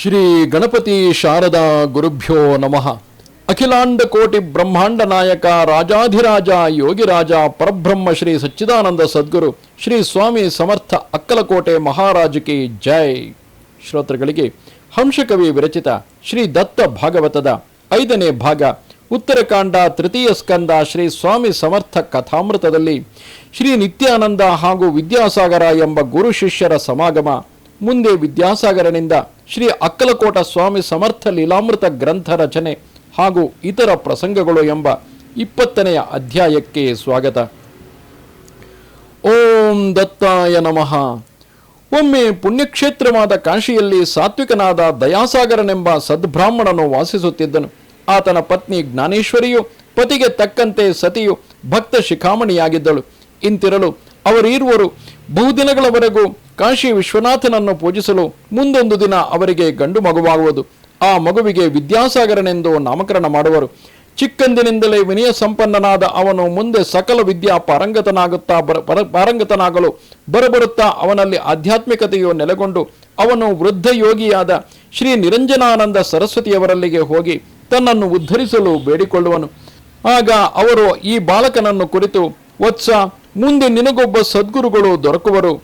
ಶ್ರೀ ಗಣಪತಿ ಶಾರದಾ ಗುರುಭ್ಯೋ ನಮಃ. ಅಖಿಲಾಂಡ ಕೋಟಿ ಬ್ರಹ್ಮಾಂಡ ನಾಯಕ ರಾಜಾಧಿರಾಜ ಯೋಗಿರಾಜ ಪರಬ್ರಹ್ಮ ಶ್ರೀ ಸಚ್ಚಿದಾನಂದ ಸದ್ಗುರು ಶ್ರೀ ಸ್ವಾಮಿ ಸಮರ್ಥ ಅಕ್ಕಲಕೋಟೆ ಮಹಾರಾಜಕಿ ಜೈ. ಶ್ರೋತೃಗಳಿಗೆ ಹಂಸಕವಿ ವಿರಚಿತ ಶ್ರೀ ದತ್ತ ಭಾಗವತದ ಐದನೇ ಭಾಗ, ಉತ್ತರಕಾಂಡ ತೃತೀಯ ಸ್ಕಂದ ಶ್ರೀ ಸ್ವಾಮಿ ಸಮರ್ಥ ಕಥಾಮೃತದಲ್ಲಿ ಶ್ರೀ ನಿತ್ಯಾನಂದ ಹಾಗೂ ವಿದ್ಯಾಸಾಗರ ಎಂಬ ಗುರು ಶಿಷ್ಯರ ಸಮಾಗಮ, ಮುಂದೆ ವಿದ್ಯಾಸಾಗರನಿಂದ ಶ್ರೀ ಅಕ್ಕಲಕೋಟ ಸ್ವಾಮಿ ಸಮರ್ಥ ಲೀಲಾಮೃತ ಗ್ರಂಥ ರಚನೆ ಹಾಗೂ ಇತರ ಪ್ರಸಂಗಗಳು ಎಂಬ ಇಪ್ಪತ್ತನೆಯ ಅಧ್ಯಾಯಕ್ಕೆ ಸ್ವಾಗತ. ಓಂ ದತ್ತಾಯ ನಮಃ. ಒಮ್ಮೆ ಪುಣ್ಯಕ್ಷೇತ್ರವಾದ ಕಾಶಿಯಲ್ಲಿ ಸಾತ್ವಿಕನಾದ ದಯಾಸಾಗರನೆಂಬ ಸದ್ಬ್ರಾಹ್ಮಣನು ವಾಸಿಸುತ್ತಿದ್ದನು. ಆತನ ಪತ್ನಿ ಜ್ಞಾನೇಶ್ವರಿಯು ಪತಿಗೆ ತಕ್ಕಂತೆ ಸತಿಯು ಭಕ್ತ ಶಿಖಾಮಣಿಯಾಗಿದ್ದಳು. ಇಂತಿರಲು ಅವರೀರುವರು ಬಹುದಿನಗಳವರೆಗೂ ಕಾಶಿ ವಿಶ್ವನಾಥನನ್ನು ಪೂಜಿಸಲು ಮುಂದೊಂದು ದಿನ ಅವರಿಗೆ ಗಂಡು ಮಗುವಾಗುವುದು. ಆ ಮಗುವಿಗೆ ವಿದ್ಯಾಸಾಗರನೆಂದು ನಾಮಕರಣ ಮಾಡುವರು. ಚಿಕ್ಕಂದಿನಿಂದಲೇ ವಿನಯ ಸಂಪನ್ನನಾದ ಅವನು ಮುಂದೆ ಸಕಲ ವಿದ್ಯಾ ಪಾರಂಗತನಾಗುತ್ತಾ ಬರ ಪರ- ಪಾರಂಗತನಾಗಲು ಬರಬರುತ್ತಾ ಅವನಲ್ಲಿ ಆಧ್ಯಾತ್ಮಿಕತೆಯು ನೆಲೆಗೊಂಡು ಅವನು ವೃದ್ಧ ಯೋಗಿಯಾದ ಶ್ರೀ ನಿರಂಜನಾನಂದ ಸರಸ್ವತಿಯವರಲ್ಲಿಗೆ ಹೋಗಿ ತನ್ನನ್ನು ಉದ್ಧರಿಸಲು ಬೇಡಿಕೊಳ್ಳುವನು. ಆಗ ಅವರು ಈ ಬಾಲಕನನ್ನು ಕುರಿತು, ವತ್ಸ ಮುಂದೆ ನಿನಗೊಬ್ಬ ಸದ್ಗುರುಗಳು ದೊರಕುವರು.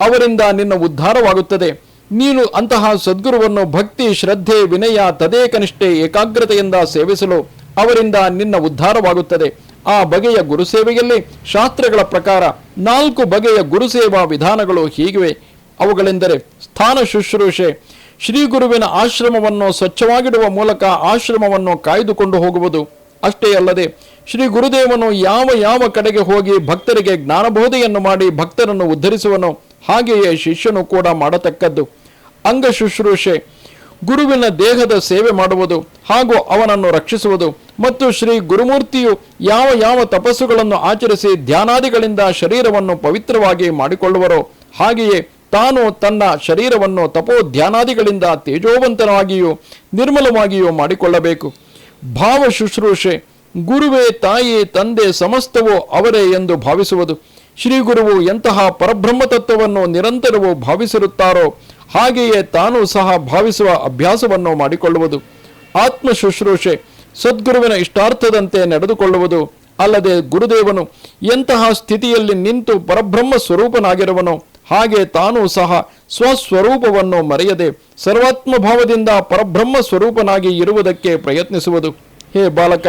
ಅವರಿಂದ ನಿನ್ನ ಉದ್ಧಾರವಾಗುತ್ತದೆ. ನೀನು ಅಂತಹ ಸದ್ಗುರುವನ್ನು ಭಕ್ತಿ, ಶ್ರದ್ಧೆ, ವಿನಯ, ತದೇಕನಿಷ್ಠೆ, ಏಕಾಗ್ರತೆಯಿಂದ ಸೇವಿಸಲು ಅವರಿಂದ ನಿನ್ನ ಉದ್ಧಾರವಾಗುತ್ತದೆ. ಆ ಬಗೆಯ ಗುರುಸೇವೆಯಲ್ಲಿ ಶಾಸ್ತ್ರಗಳ ಪ್ರಕಾರ ನಾಲ್ಕು ಬಗೆಯ ಗುರುಸೇವಾ ವಿಧಾನಗಳು ಹೀಗಿವೆ. ಅವುಗಳೆಂದರೆ ಸ್ಥಾನ ಶುಶ್ರೂಷೆ ಶ್ರೀ ಗುರುವಿನ ಆಶ್ರಮವನ್ನು ಸ್ವಚ್ಛವಾಗಿಡುವ ಮೂಲಕ ಆಶ್ರಮವನ್ನು ಕಾಯ್ದುಕೊಂಡು ಹೋಗುವುದು ಅಷ್ಟೇ ಅಲ್ಲದೆ ಶ್ರೀ ಗುರುದೇವನು ಯಾವ ಯಾವ ಕಡೆಗೆ ಹೋಗಿ ಭಕ್ತರಿಗೆ ಜ್ಞಾನಬೋಧೆಯನ್ನು ಮಾಡಿ ಭಕ್ತರನ್ನು ಉದ್ಧರಿಸುವನು ಹಾಗೆಯೇ ಶಿಷ್ಯನು ಕೂಡ ಮಾಡತಕ್ಕದ್ದು. ಅಂಗ ಶುಶ್ರೂಷೆ, ಗುರುವಿನ ದೇಹದ ಸೇವೆ ಮಾಡುವುದು ಹಾಗೂ ಅವನನ್ನು ರಕ್ಷಿಸುವುದು ಮತ್ತು ಶ್ರೀ ಗುರುಮೂರ್ತಿಯು ಯಾವ ಯಾವ ತಪಸ್ಸುಗಳನ್ನು ಆಚರಿಸಿ ಧ್ಯಾನಾದಿಗಳಿಂದ ಶರೀರವನ್ನು ಪವಿತ್ರವಾಗಿ ಮಾಡಿಕೊಳ್ಳುವರೋ ಹಾಗೆಯೇ ತಾನು ತನ್ನ ಶರೀರವನ್ನು ತಪೋ ಧ್ಯಾನಾದಿಗಳಿಂದ ತೇಜೋವಂತನಾಗಿಯೂ ನಿರ್ಮಲವಾಗಿಯೂ ಮಾಡಿಕೊಳ್ಳಬೇಕು. ಭಾವ ಶುಶ್ರೂಷೆ, ಗುರುವೇ ತಾಯಿ ತಂದೆ ಸಮಸ್ತವೋ ಅವರೇ ಎಂದು ಭಾವಿಸುವುದು. ಶ್ರೀ ಗುರುವು ಎಂತಹ ಪರಬ್ರಹ್ಮ ತತ್ವವನ್ನು ನಿರಂತರವೂ ಭಾವಿಸಿರುತ್ತಾರೋ, ಹಾಗೆಯೇ ತಾನು ಸಹ ಭಾವಿಸುವ ಅಭ್ಯಾಸವನ್ನು ಮಾಡಿಕೊಳ್ಳುವುದು. ಆತ್ಮ ಶುಶ್ರೂಷೆ, ಸದ್ಗುರುವಿನ ಇಷ್ಟಾರ್ಥದಂತೆ ನಡೆದುಕೊಳ್ಳುವುದು. ಅಲ್ಲದೆ ಗುರುದೇವನು ಎಂತಹ ಸ್ಥಿತಿಯಲ್ಲಿ ನಿಂತು ಪರಬ್ರಹ್ಮ ಸ್ವರೂಪನಾಗಿರುವನೋ ಹಾಗೆ ತಾನೂ ಸಹ ಸ್ವಸ್ವರೂಪವನ್ನು ಮರೆಯದೆ ಸರ್ವಾತ್ಮ ಭಾವದಿಂದ ಪರಬ್ರಹ್ಮ ಸ್ವರೂಪನಾಗಿ ಇರುವುದಕ್ಕೆ ಪ್ರಯತ್ನಿಸುವುದು. ಹೇ ಬಾಲಕ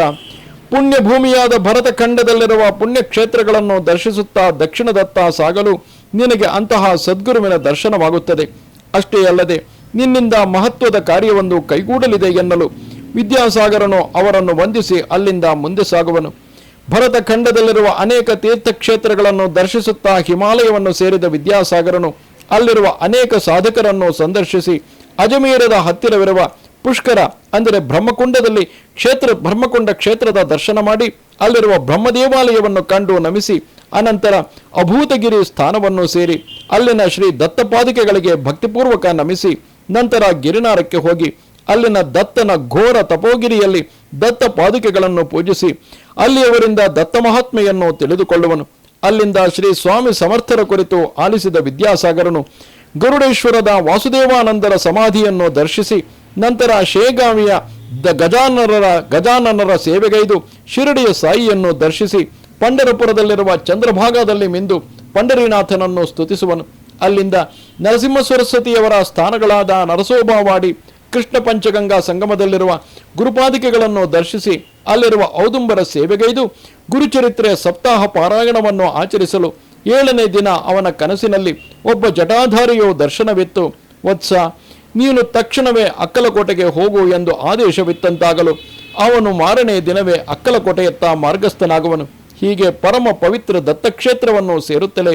ಪುಣ್ಯ ಭೂಮಿಯಾದ ಭರತ ಖಂಡದಲ್ಲಿರುವ ಪುಣ್ಯಕ್ಷೇತ್ರಗಳನ್ನು ದರ್ಶಿಸುತ್ತಾ ದಕ್ಷಿಣದತ್ತ ಸಾಗಲು ನಿನಗೆ ಅಂತಹ ಸದ್ಗುರುವಿನ ದರ್ಶನವಾಗುತ್ತದೆ. ಅಷ್ಟೇ ಅಲ್ಲದೆ ನಿನ್ನಿಂದ ಮಹತ್ವದ ಕಾರ್ಯವೊಂದು ಕೈಗೂಡಲಿದೆ ಎನ್ನಲು ವಿದ್ಯಾಸಾಗರನು ಅವರನ್ನು ವಂದಿಸಿ ಅಲ್ಲಿಂದ ಮುಂದೆ ಸಾಗುವನು. ಭರತ ಖಂಡದಲ್ಲಿರುವ ಅನೇಕ ತೀರ್ಥಕ್ಷೇತ್ರಗಳನ್ನು ದರ್ಶಿಸುತ್ತಾ ಹಿಮಾಲಯವನ್ನು ಸೇರಿದ ವಿದ್ಯಾಸಾಗರನು, ಅಲ್ಲಿರುವ ಅನೇಕ ಸಾಧಕರನ್ನು ಸಂದರ್ಶಿಸಿ ಅಜಮೇರದ ಹತ್ತಿರವಿರುವ ಪುಷ್ಕರ, ಅಂದರೆ ಬ್ರಹ್ಮಕುಂಡದಲ್ಲಿ ಕ್ಷೇತ್ರ, ಬ್ರಹ್ಮಕುಂಡ ಕ್ಷೇತ್ರದ ದರ್ಶನ ಮಾಡಿ, ಅಲ್ಲಿರುವ ಬ್ರಹ್ಮದೇವಾಲಯವನ್ನು ಕಂಡು ನಮಿಸಿ, ಅನಂತರ ಅಭೂತಗಿರಿ ಸ್ಥಾನವನ್ನು ಸೇರಿ, ಅಲ್ಲಿನ ಶ್ರೀ ದತ್ತಪಾದಿಕೆಗಳಿಗೆ ಭಕ್ತಿಪೂರ್ವಕ ನಮಿಸಿ, ನಂತರ ಗಿರಿನಾರಕ್ಕೆ ಹೋಗಿ ಅಲ್ಲಿನ ದತ್ತನ ಘೋರ ತಪೋಗಿರಿಯಲ್ಲಿ ದತ್ತ ಪಾದುಕೆಗಳನ್ನು ಪೂಜಿಸಿ ಅಲ್ಲಿಯವರಿಂದ ದತ್ತ ಮಹಾತ್ಮೆಯನ್ನು ತಿಳಿದುಕೊಳ್ಳುವನು. ಅಲ್ಲಿಂದ ಶ್ರೀ ಸ್ವಾಮಿ ಸಮರ್ಥರ ಕುರಿತು ಆಲಿಸಿದ ವಿದ್ಯಾಸಾಗರನು ಗರುಡೇಶ್ವರದ ವಾಸುದೇವಾನಂದರ ಸಮಾಧಿಯನ್ನು ದರ್ಶಿಸಿ, ನಂತರ ಶೇಗಾವಿಯ ದ ಗಜಾನನರ ಗಜಾನನರ ಸೇವೆಗೈದು ಶಿರಡಿಯ ಸಾಯಿಯನ್ನು ದರ್ಶಿಸಿ, ಪಂಡರಪುರದಲ್ಲಿರುವ ಚಂದ್ರಭಾಗದಲ್ಲಿ ಮಿಂದು ಪಂಡರಿನಾಥನನ್ನು ಸ್ತುತಿಸುವನು. ಅಲ್ಲಿಂದ ನರಸಿಂಹ ಸರಸ್ವತಿಯವರ ಸ್ಥಾನಗಳಾದ ನರಸೋಬಾವಾಡಿ ಕೃಷ್ಣ ಪಂಚಗಂಗಾ ಸಂಗಮದಲ್ಲಿರುವ ಗುರುಪಾದಿಕೆಗಳನ್ನು ದರ್ಶಿಸಿ ಅಲ್ಲಿರುವ ಔದುಂಬರ ಸೇವೆಗೈದು ಗುರುಚರಿತ್ರೆ ಸಪ್ತಾಹ ಪಾರಾಯಣವನ್ನು ಆಚರಿಸಲು ಏಳನೇ ದಿನ ಅವನ ಕನಸಿನಲ್ಲಿ ಒಬ್ಬ ಜಟಾಧಾರಿಯು ದರ್ಶನವಿತ್ತು. ವತ್ಸ, ನೀನು ತಕ್ಷಣವೇ ಅಕ್ಕಲಕೋಟೆಗೆ ಹೋಗು ಎಂದು ಆದೇಶವಿತ್ತಂತಾಗಲು ಅವನು ಮಾರನೇ ದಿನವೇ ಅಕ್ಕಲಕೋಟೆಯತ್ತ ಮಾರ್ಗಸ್ಥನಾಗುವನು. ಹೀಗೆ ಪರಮ ಪವಿತ್ರ ದತ್ತಕ್ಷೇತ್ರವನ್ನು ಸೇರುತ್ತಲೇ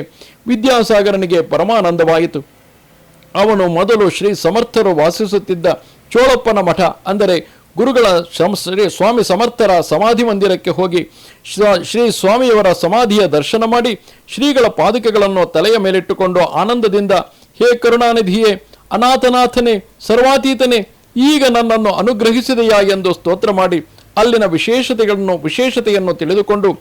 ವಿದ್ಯಾಸಾಗರನಿಗೆ ಪರಮಾನಂದವಾಯಿತು. ಅವನು ಮೊದಲು ಶ್ರೀ ಸಮರ್ಥರು ವಾಸಿಸುತ್ತಿದ್ದ ಚೋಳಪ್ಪನ ಮಠ, ಅಂದರೆ ಗುರುಗಳ ಶ್ರೀ ಸ್ವಾಮಿ ಸಮರ್ಥರ ಸಮಾಧಿ ಮಂದಿರಕ್ಕೆ ಹೋಗಿ ಶ್ರ- ಸ್ವಾಮಿಯವರ ಸಮಾಧಿಯ ದರ್ಶನ ಮಾಡಿ ಶ್ರೀಗಳ ಪಾದುಕೆಗಳನ್ನು ತಲೆಯ ಮೇಲಿಟ್ಟುಕೊಂಡು ಆನಂದದಿಂದ, ಹೇ ಕರುಣಾನಿಧಿಯೇ, ಅನಾಥನಾಥನೇ, ಸರ್ವಾತೀತನೇ, ಈಗ ನನ್ನನ್ನು ಅನುಗ್ರಹಿಸಿದೆಯಾ? ಎಂದು ಸ್ತೋತ್ರ ಮಾಡಿ ಅಲ್ಲಿನ ವಿಶೇಷತೆಗಳನ್ನು, ವಿಶೇಷತೆಯನ್ನು ತಿಳಿದುಕೊಂಡು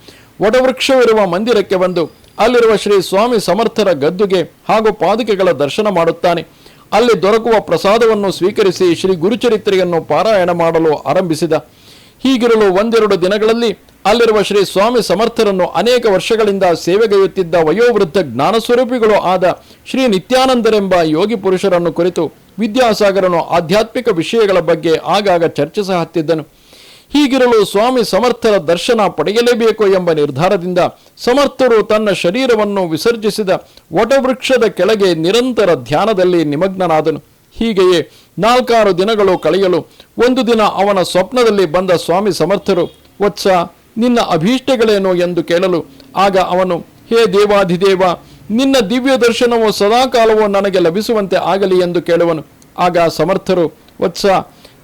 ವಟವೃಕ್ಷವಿರುವ ಮಂದಿರಕ್ಕೆ ಬಂದು ಅಲ್ಲಿರುವ ಶ್ರೀ ಸ್ವಾಮಿ ಸಮರ್ಥರ ಗದ್ದುಗೆ ಹಾಗೂ ಪಾದುಕೆಗಳ ದರ್ಶನ ಮಾಡುತ್ತಾನೆ. ಅಲ್ಲಿ ದೊರಕುವ ಪ್ರಸಾದವನ್ನು ಸ್ವೀಕರಿಸಿ ಶ್ರೀ ಗುರುಚರಿತ್ರೆಯನ್ನು ಪಾರಾಯಣ ಮಾಡಲು ಆರಂಭಿಸಿದ. ಹೀಗಿರಲು ಒಂದೆರಡು ದಿನಗಳಲ್ಲಿ ಅಲ್ಲಿರುವ ಶ್ರೀ ಸ್ವಾಮಿ ಸಮರ್ಥರನ್ನು ಅನೇಕ ವರ್ಷಗಳಿಂದ ಸೇವೆಗೈಯುತ್ತಿದ್ದ ವಯೋವೃದ್ಧ ಜ್ಞಾನಸ್ವರೂಪಿಗಳು ಆದ ಶ್ರೀ ನಿತ್ಯಾನಂದರೆಂಬ ಯೋಗಿ ಪುರುಷರನ್ನು ಕುರಿತು ವಿದ್ಯಾಸಾಗರನು ಆಧ್ಯಾತ್ಮಿಕ ವಿಷಯಗಳ ಬಗ್ಗೆ ಆಗಾಗ ಚರ್ಚಿಸ ಹತ್ತಿದ್ದನು. ಹೀಗಿರಲು ಸ್ವಾಮಿ ಸಮರ್ಥರ ದರ್ಶನ ಪಡೆಯಲೇಬೇಕು ಎಂಬ ನಿರ್ಧಾರದಿಂದ ಸಮರ್ಥರು ತನ್ನ ಶರೀರವನ್ನು ವಿಸರ್ಜಿಸಿದ ವಟವೃಕ್ಷದ ಕೆಳಗೆ ನಿರಂತರ ಧ್ಯಾನದಲ್ಲಿ ನಿಮಗ್ನನಾದನು. ಹೀಗೆಯೇ ನಾಲ್ಕಾರು ದಿನಗಳು ಕಳೆಯಲು ಒಂದು ದಿನ ಅವನ ಸ್ವಪ್ನದಲ್ಲಿ ಬಂದ ಸ್ವಾಮಿ ಸಮರ್ಥರು, ವತ್ಸ, ನಿನ್ನ ಅಭೀಷ್ಟಗಳೇನು? ಎಂದು ಕೇಳಲು ಆಗ ಅವನು, ಹೇ ದೇವಾಧಿದೇವ, ನಿನ್ನ ದಿವ್ಯ ದರ್ಶನವು ಸದಾಕಾಲವೂ ನನಗೆ ಲಭಿಸುವಂತೆ ಆಗಲಿ ಎಂದು ಕೇಳುವನು. ಆಗ ಸಮರ್ಥರು, ವತ್ಸ,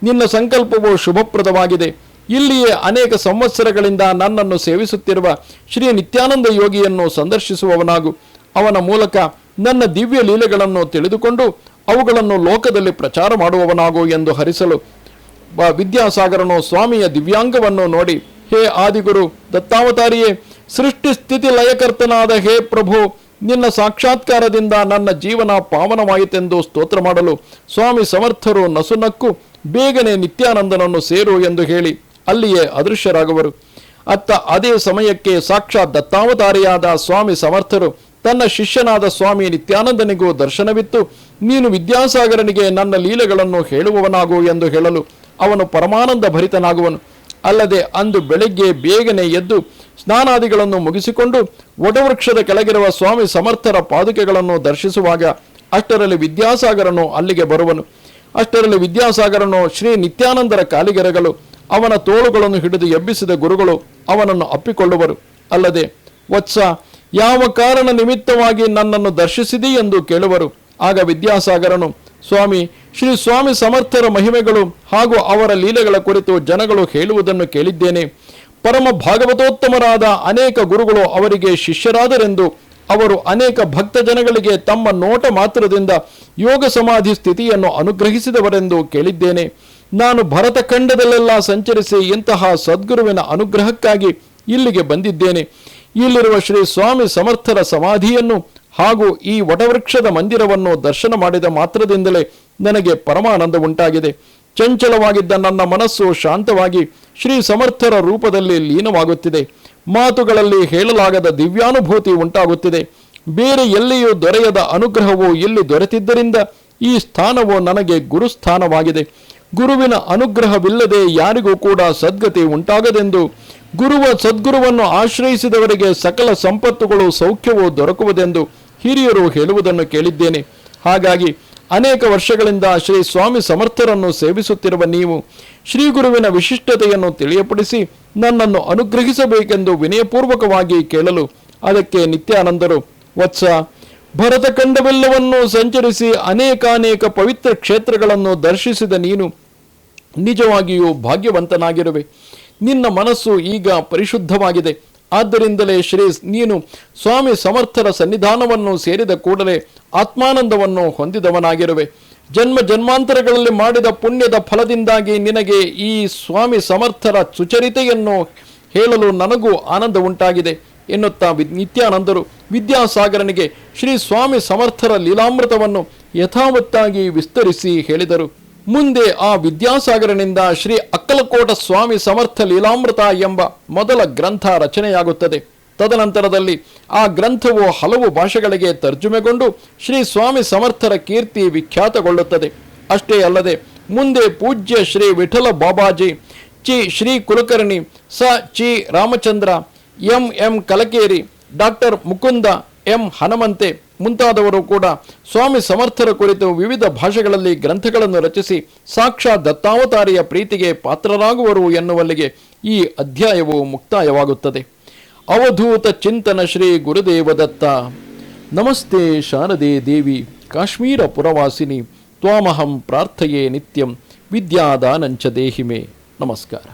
ನಿನ್ನ ಸಂಕಲ್ಪವು ಶುಭಪ್ರದವಾಗಿದೆ. ಇಲ್ಲಿಯೇ ಅನೇಕ ಸಂವತ್ಸರಗಳಿಂದ ನನ್ನನ್ನು ಸೇವಿಸುತ್ತಿರುವ ಶ್ರೀ ನಿತ್ಯಾನಂದ ಯೋಗಿಯನ್ನು ಸಂದರ್ಶಿಸುವವನಾಗು. ಅವನ ಮೂಲಕ ನನ್ನ ದಿವ್ಯ ಲೀಲೆಗಳನ್ನು ತಿಳಿದುಕೊಂಡು ಅವುಗಳನ್ನು ಲೋಕದಲ್ಲಿ ಪ್ರಚಾರ ಮಾಡುವವನಾಗು ಎಂದು ಹರಿಸಲು. ವಿದ್ಯಾಸಾಗರನು ಸ್ವಾಮಿಯ ದಿವ್ಯಾಂಗವನ್ನು ನೋಡಿ, ಹೇ ಆದಿಗುರು, ದತ್ತಾವತಾರಿಯೇ ಸೃಷ್ಟಿ ಸ್ಥಿತಿ ಲಯಕರ್ತನಾದ ಹೇ ಪ್ರಭು, ನಿನ್ನ ಸಾಕ್ಷಾತ್ಕಾರದಿಂದ ನನ್ನ ಜೀವನ ಪಾವನವಾಯಿತೆಂದು ಸ್ತೋತ್ರ ಮಾಡಲು ಸ್ವಾಮಿ ಸಮರ್ಥರು ನಸುನಕ್ಕು, ಬೇಗನೆ ನಿತ್ಯಾನಂದನನ್ನು ಸೇರು ಎಂದು ಹೇಳಿ. ಅಲ್ಲಿಯೇ ಅದೃಶ್ಯರಾಗುವರು. ಅತ್ತ ಅದೇ ಸಮಯಕ್ಕೆ ಸಾಕ್ಷಾತ್ ದತ್ತಾವತಾರಿಯಾದ ಸ್ವಾಮಿ ಸಮರ್ಥರು ತನ್ನ ಶಿಷ್ಯನಾದ ಸ್ವಾಮಿ ನಿತ್ಯಾನಂದನಿಗೂ ದರ್ಶನವಿತ್ತು. ನೀನು ವಿದ್ಯಾಸಾಗರನಿಗೆ ನನ್ನ ಲೀಲೆಗಳನ್ನು ಹೇಳುವವನಾಗು ಎಂದು ಹೇಳಲು ಅವನು ಪರಮಾನಂದ ಭರಿತನಾಗುವನು. ಅಲ್ಲದೆ ಅಂದು ಬೆಳಿಗ್ಗೆ ಬೇಗನೆ ಎದ್ದು ಸ್ನಾನಾದಿಗಳನ್ನು ಮುಗಿಸಿಕೊಂಡು ವಟವೃಕ್ಷದ ಕೆಳಗಿರುವ ಸ್ವಾಮಿ ಸಮರ್ಥರ ಪಾದುಕೆಗಳನ್ನು ದರ್ಶಿಸುವಾಗ ಅಷ್ಟರಲ್ಲಿ ವಿದ್ಯಾಸಾಗರನು ಅಲ್ಲಿಗೆ ಬರುವನು. ಅಷ್ಟರಲ್ಲಿ ವಿದ್ಯಾಸಾಗರನು ಶ್ರೀ ನಿತ್ಯಾನಂದರ ಕಾಲಿಗೆರೆಗಳು ಅವನ ತೋಳುಗಳನ್ನು ಹಿಡಿದು ಎಬ್ಬಿಸಿದ ಗುರುಗಳು ಅವನನ್ನು ಅಪ್ಪಿಕೊಳ್ಳುವರು. ಅಲ್ಲದೆ, ವತ್ಸ, ಯಾವ ಕಾರಣ ನಿಮಿತ್ತವಾಗಿ ನನ್ನನ್ನು ದರ್ಶಿಸಿದಿ ಎಂದು ಕೇಳುವರು. ಆಗ ವಿದ್ಯಾಸಾಗರನು, ಸ್ವಾಮಿ, ಶ್ರೀ ಸ್ವಾಮಿ ಸಮರ್ಥರ ಮಹಿಮೆಗಳು ಹಾಗೂ ಅವರ ಲೀಲೆಗಳ ಕುರಿತು ಜನಗಳು ಹೇಳುವುದನ್ನು ಕೇಳಿದ್ದೇನೆ. ಪರಮ ಭಾಗವತೋತ್ತಮರಾದ ಅನೇಕ ಗುರುಗಳು ಅವರಿಗೆ ಶಿಷ್ಯರಾದರೆಂದು ಅವರು ಅನೇಕ ಭಕ್ತ ಜನಗಳಿಗೆ ತಮ್ಮ ನೋಟ ಮಾತ್ರದಿಂದ ಯೋಗ ಸಮಾಧಿ ಸ್ಥಿತಿಯನ್ನು ಅನುಗ್ರಹಿಸಿದವರೆಂದು ಕೇಳಿದ್ದೇನೆ. ನಾನು ಭರತ ಖಂಡದಲ್ಲೆಲ್ಲ ಸಂಚರಿಸಿ ಇಂತಹ ಸದ್ಗುರುವಿನ ಅನುಗ್ರಹಕ್ಕಾಗಿ ಇಲ್ಲಿಗೆ ಬಂದಿದ್ದೇನೆ. ಇಲ್ಲಿರುವ ಶ್ರೀ ಸ್ವಾಮಿ ಸಮರ್ಥರ ಸಮಾಧಿಯನ್ನು ಹಾಗೂ ಈ ವಟವೃಕ್ಷದ ಮಂದಿರವನ್ನು ದರ್ಶನ ಮಾಡಿದ ಮಾತ್ರದಿಂದಲೇ ನನಗೆ ಪರಮಾನಂದ ಉಂಟಾಗಿದೆ. ಚಂಚಲವಾಗಿದ್ದ ನನ್ನ ಮನಸ್ಸು ಶಾಂತವಾಗಿ ಶ್ರೀ ಸಮರ್ಥರ ರೂಪದಲ್ಲಿ ಲೀನವಾಗುತ್ತಿದೆ. ಮಾತುಗಳಲ್ಲಿ ಹೇಳಲಾಗದ ದಿವ್ಯಾನುಭೂತಿ ಉಂಟಾಗುತ್ತಿದೆ. ಬೇರೆ ಎಲ್ಲಿಯೂ ದೊರೆಯದ ಅನುಗ್ರಹವು ಇಲ್ಲಿ ದೊರೆತಿದ್ದರಿಂದ ಈ ಸ್ಥಾನವು ನನಗೆ ಗುರುಸ್ಥಾನವಾಗಿದೆ. ಗುರುವಿನ ಅನುಗ್ರಹವಿಲ್ಲದೆ ಯಾರಿಗೂ ಕೂಡ ಸದ್ಗತಿ ಉಂಟಾಗದೆಂದು ಗುರುವ ಸದ್ಗುರುವನ್ನು ಆಶ್ರಯಿಸಿದವರಿಗೆ ಸಕಲ ಸಂಪತ್ತುಗಳು, ಸೌಖ್ಯವೂ ದೊರಕುವುದೆಂದು ಹಿರಿಯರು ಹೇಳುವುದನ್ನು ಕೇಳಿದ್ದೇನೆ. ಹಾಗಾಗಿ ಅನೇಕ ವರ್ಷಗಳಿಂದ ಶ್ರೀ ಸ್ವಾಮಿ ಸಮರ್ಥರನ್ನು ಸೇವಿಸುತ್ತಿರುವ ನೀವು ಶ್ರೀ ಗುರುವಿನ ವಿಶಿಷ್ಟತೆಯನ್ನು ತಿಳಿಯಪಡಿಸಿ ನನ್ನನ್ನು ಅನುಗ್ರಹಿಸಬೇಕೆಂದು ವಿನಯಪೂರ್ವಕವಾಗಿ ಕೇಳಲು ಅದಕ್ಕೆ ನಿತ್ಯಾನಂದರು. ವತ್ಸ. ಭರತಖಂಡವೆಲ್ಲವನ್ನೂ ಸಂಚರಿಸಿ ಅನೇಕಾನೇಕ ಪವಿತ್ರ ಕ್ಷೇತ್ರಗಳನ್ನು ದರ್ಶಿಸಿದ ನೀನು ನಿಜವಾಗಿಯೂ ಭಾಗ್ಯವಂತನಾಗಿರುವೆ. ನಿನ್ನ ಮನಸ್ಸು ಈಗ ಪರಿಶುದ್ಧವಾಗಿದೆ. ಆದ್ದರಿಂದಲೇ ಶ್ರೀ ನೀನು ಸ್ವಾಮಿ ಸಮರ್ಥರ ಸನ್ನಿಧಾನವನ್ನು ಸೇರಿದ ಕೂಡಲೇ ಆತ್ಮಾನಂದವನ್ನು ಹೊಂದಿದವನಾಗಿರುವೆ. ಜನ್ಮ ಜನ್ಮಾಂತರಗಳಲ್ಲಿ ಮಾಡಿದ ಪುಣ್ಯದ ಫಲದಿಂದಾಗಿ ನಿನಗೆ ಈ ಸ್ವಾಮಿ ಸಮರ್ಥರ ಸುಚರಿತೆಯನ್ನು ಹೇಳಲು ನನಗೂ ಆನಂದ ಉಂಟಾಗಿದೆ, ಎನ್ನುತ್ತಾ ನಿತ್ಯಾನಂದರು. ವಿದ್ಯಾಸಾಗರನಿಗೆ ಶ್ರೀ ಸ್ವಾಮಿ ಸಮರ್ಥರ ಲೀಲಾಮೃತವನ್ನು ಯಥಾವತ್ತಾಗಿ ವಿಸ್ತರಿಸಿ ಹೇಳಿದರು. ಮುಂದೆ ಆ ವಿದ್ಯಾಸಾಗರನಿಂದ ಶ್ರೀ ಅಕ್ಕಲಕೋಟ ಸ್ವಾಮಿ ಸಮರ್ಥ ಲೀಲಾಮೃತ ಎಂಬ ಮೊದಲ ಗ್ರಂಥ ರಚನೆಯಾಗುತ್ತದೆ. ತದನಂತರದಲ್ಲಿ ಆ ಗ್ರಂಥವು ಹಲವು ಭಾಷೆಗಳಿಗೆ ತರ್ಜುಮೆಗೊಂಡು ಶ್ರೀ ಸ್ವಾಮಿ ಸಮರ್ಥರ ಕೀರ್ತಿ ವಿಖ್ಯಾತಗೊಳ್ಳುತ್ತದೆ. ಅಷ್ಟೇ ಅಲ್ಲದೆ ಮುಂದೆ ಪೂಜ್ಯ ಶ್ರೀ ವಿಠಲ ಬಾಬಾಜಿ, ಚಿ Shri Kulkarni, Sa Chi Ramachandra, M M Kalkeri, doctor Mukunda M Hanumante ಮುಂತಾದವರು ಕೂಡ ಸ್ವಾಮಿ ಸಮರ್ಥರ ಕುರಿತು ವಿವಿಧ ಭಾಷೆಗಳಲ್ಲಿ ಗ್ರಂಥಗಳನ್ನು ರಚಿಸಿ ಸಾಕ್ಷಾತ್ ದತ್ತಾವತಾರಿಯ ಪ್ರೀತಿಗೆ ಪಾತ್ರರಾಗುವರು ಎನ್ನುವಲ್ಲಿಗೆ ಈ ಅಧ್ಯಾಯವು ಮುಕ್ತಾಯವಾಗುತ್ತದೆ. ಅವಧೂತ ಚಿಂತನ ಶ್ರೀ ಗುರುದೇವದತ್ತ. ನಮಸ್ತೆ ಶಾರದೆ ದೇವಿ, ಕಾಶ್ಮೀರ ಪುರವಾಸಿನಿ, ತ್ವಾಮಹಂ ಪ್ರಾರ್ಥಯೇ ನಿತ್ಯಂ, ವಿದ್ಯಾದಾನಂಚ ದೇಹಿಮೆ. ನಮಸ್ಕಾರ.